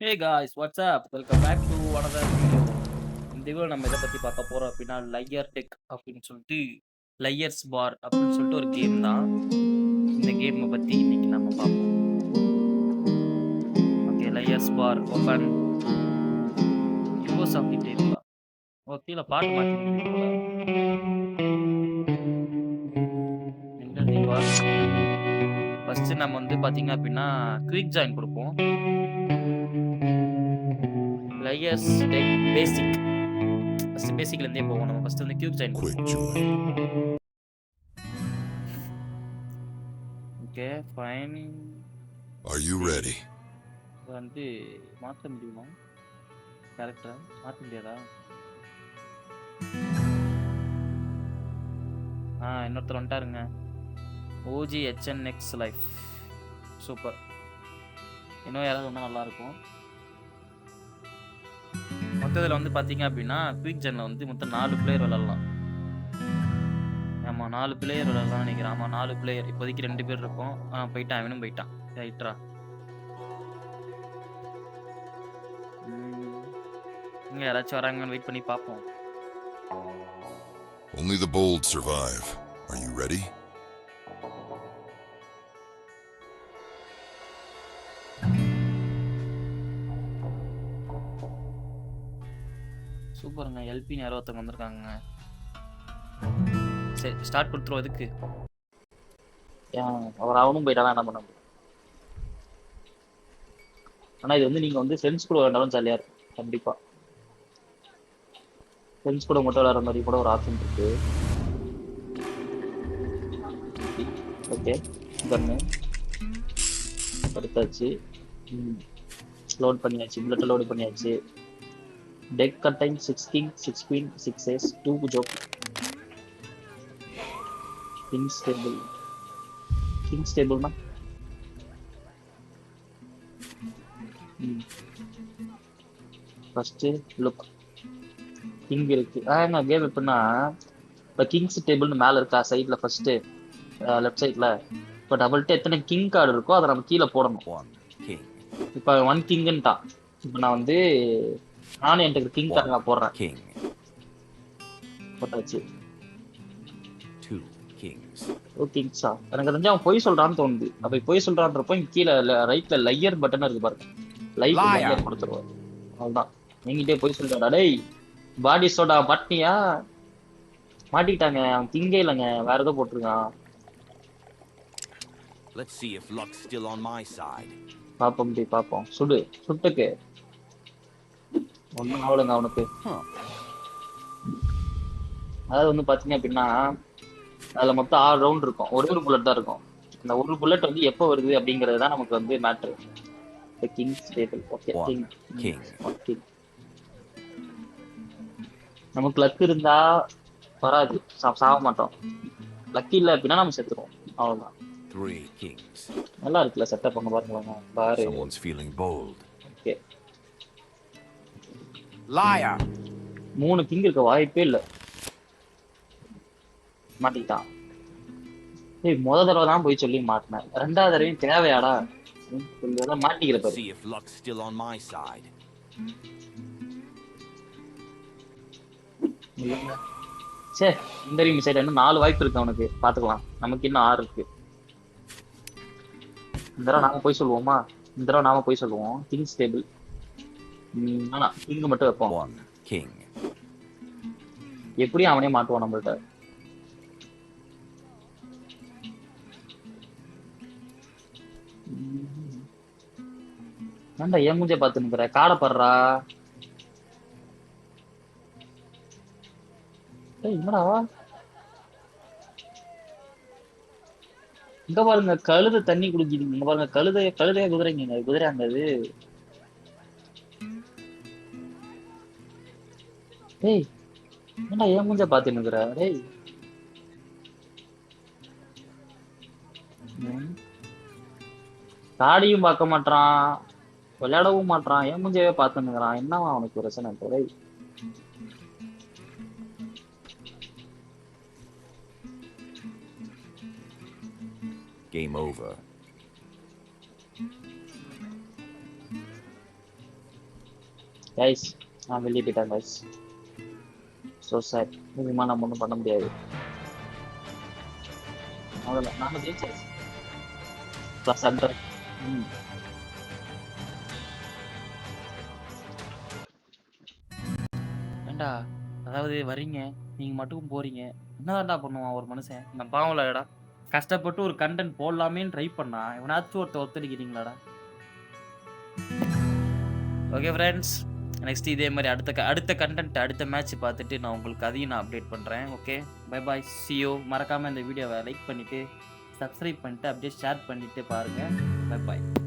Hey guys what's up welcome back to another video இந்த video நம்ம எதை பற்றி பார்க்க போகிறோம் அப்படின்னா லையர் டெக் அப்படின்னு சொல்லிட்டு லையர்ஸ் பார் அப்படின்னு சொல்லிட்டு ஒரு கேம் தான். இந்த கேமை பற்றி இன்னைக்கு நம்ம பார்ப்போம். Okay layers bar open use of the டேபிளா ஓ கீழே பாட்டு மாற்றி ஃபஸ்ட்டு நம்ம வந்து பார்த்தீங்க அப்படின்னா குயிக் ஜாயின் கொடுப்போம். லையர்ஸ் டெக் பேசிக் ஃபஸ்ட்டு பேசிக்லேருந்தே போவோம் நம்ம ஃபஸ்ட்டு வந்து cube join. Okay fine Are you ready? வந்து மாற்ற முடியுமா? கரெக்டா மாற்ற முடியாதா? ஆ இன்னொருத்தர் வந்துட்டாருங்க. ஓஜி ஹெச்என்எக்ஸ் லைஃப் சூப்பர் இன்னும் யாராவது ஒன்றா நல்லாயிருக்கும் மொத்தத்தில் வந்து பார்த்தீங்க அப்படின்னா குயிக் ஜெனில் வந்து மொத்தம் நாலு பிளேயர் விளாட்லாம் ஆமாம் நாலு பிளேயர் விளாட்லாம் நினைக்கிறேன். ஆமாம் நாலு பிளேயர் இப்போதைக்கு ரெண்டு பேர் இருக்கோம். ஆ போயிட்டான் அவனும் போயிட்டான். ரைட்ரா இங்கே யாராச்சும் வராங்கன்னு வெயிட் பண்ணி பார்ப்போம். Only the bold survive. Are you ready? சூப்பருங்க. எல்பின்னு யாரோ ஒருத்தவங்க வந்திருக்காங்க சரி ஸ்டார்ட் கொடுத்துருவோம் எதுக்கு? ஏன் அவர் அவனும் போயிட்டாலும் என்ன பண்ண முடியும்? ஆனால் இது வந்து நீங்கள் வந்து ஃப்ரெண்ட்ஸ் கூட வேண்டாலும் ஜாலியாக இருக்கும். கண்டிப்பாக ஃப்ரெண்ட்ஸ் கூட மட்டும் விளாட்ற மாதிரி கூட ஒரு ஆப்ஷன் இருக்கு. ஓகே கன்னு எடுத்தாச்சு லோட் பண்ணியாச்சு. புல்லட்டை லோடு பண்ணியாச்சு. Deck contain six king six queen six ace two joker kings table kings டேபிள்னா first look king இருக்கு. ஆ கேம் எப்படின்னா இப்போ கிங்ஸ் டேபிள்னு மேலே இருக்கா சைடில் ஃபஸ்ட்டு லெஃப்ட் சைடில் இப்போ டபுள்ட்டு எத்தனை கிங் கார்டு இருக்கோ அதை நம்ம கீழே போடணும். King. இப்போ ஒன் கிங்குன்ட்டான் இப்போ நான் வந்து நானும் என்கிட்ட கிங் கார்டு நான் போடுறேன். King. போட்டாச்சு. Two kings. ஓ கிங்ஸா எனக்கு தெரிஞ்சு அவன் பொய் சொல்றான்னு தோணுது. அப்ப பொய் சொல்றான்றப்போ இங்க கீழே ரைட்ல லையர் பட்டன் இருக்கு பாருங்க Liar. லையர் கொடுத்துருவாரு. அவ்வளவுதான். என்கிட்டயே பொய் சொல்றாடா டேய் பாடி சோடா மாட்டினியா? மாட்டிக்கிட்டாங்க. அவன் கிங்கே இல்லைங்க. வேற ஏதோ போட்டிருக்கான். Let's see if luck's still on my side. பாப்போம் போய் பாப்போம் சுடு சுட்டுக்கு. ஒன்றும் ஆகலைங்க அவனுக்கு. அதாவது வந்து பாத்தீங்க அப்படின்னா அதுல மொத்தம் ஆறு ரவுண்ட் இருக்கும். ஒரே ஒரு புல்லட் தான் இருக்கும். அந்த ஒரு புல்லட் வந்து எப்போ வருது அப்படிங்கிறது தான் நமக்கு வந்து matter kings table okay king. Okay நமக்கு லக் இருந்தா வராது. சாக மாட்டோம். லக் இல்ல அப்படின்னா நம்ம செத்துருவோம். அவ்வளவுதான். Three kings. நல்லா இருக்குல்ல செட்டப் அங்க பாருங்க பாரு. Liar. மூணு கிங் இருக்க வாய்ப்பே இல்ல. மாட்டிக்கிட்டான். ஏய் முத தடவை தான் போய் சொல்லி மாட்டினேன். ரெண்டாவது தடவையும் தேவையாடா? இதெல்லாம் மாட்டிக்கிற பாரு. See if luck's still on my side. இல்லைங்க. சே இந்த ரீம் சைடு இன்னும் நாலு வாய்ப்பு இருக்கு அவனுக்கு. பாத்துக்கலாம். நமக்கு இன்னும் ஆறு இருக்கு. இந்த தடவை நாம போய் சொல்லுவோமா? இந்த தடவை நாம போய் சொல்லுவோம். கிங்ஸ் டேபிள் ஆனா கிங் மட்டும் வைப்போம். King. எப்படியும் அவனே மாட்டுவான் நம்மள்ட்ட. ஏன்டா ஏன் மூஞ்ச பார்த்து நிக்கிற? காடை படுறா ஏய் என்னடா? இங்க பாருங்க கழுதை தண்ணி குடிக்குது. இங்க பாருங்க கழுதை கழுதையா குதிரைங்க குதிரை அங்க அது. டேய் என்னடா ஏன் மூஞ்ச பார்த்து நிக்கிற டேய். தாடியும் பார்க்க மாட்றான் விளையாடவும் மாட்றான் ஏன் மூஞ்சவே பார்த்து நிக்கிறான் என்னவா அவனுக்கு பிரச்சனை? டேய். Game over. கைஸ் நான் வெளியே போயிட்டேன் கைஸ் ஸோ சார் இதுமா நம்ம ஒன்றும் பண்ண முடியாது. அவ்வளோதான் நாம ஜெயிச்சாச்சு. ப்ளஸ் ஹண்ட்ரட் ம். ஏண்டா? அதாவது வரீங்க நீங்க மட்டும் போறீங்க. என்னதான்டா பண்ணுவான் ஒரு மனுஷன்? நான் பாவம்லடா கஷ்டப்பட்டு ஒரு கண்டென்ட் போடலாமேன்னு ட்ரை பண்ணா இவனாச்சும் ஒருத்த ஒத்துழைக்கிறீங்களாடா? ஓகே ஃப்ரெண்ட்ஸ் நெக்ஸ்ட் இதே மாதிரி அடுத்த அடுத்த கண்டென்ட் அடுத்த மேட்ச் பார்த்துட்டு நான் உங்களுக்கு அதையும் நான் அப்டேட் பண்ணுறேன் ஓகே பை பாய் சியோ மறக்காமல் இந்த வீடியோவை லைக் பண்ணிவிட்டு சப்ஸ்கிரைப் பண்ணிட்டு அப்படியே ஷேர் பண்ணிவிட்டு பாருங்கள் பை பாய்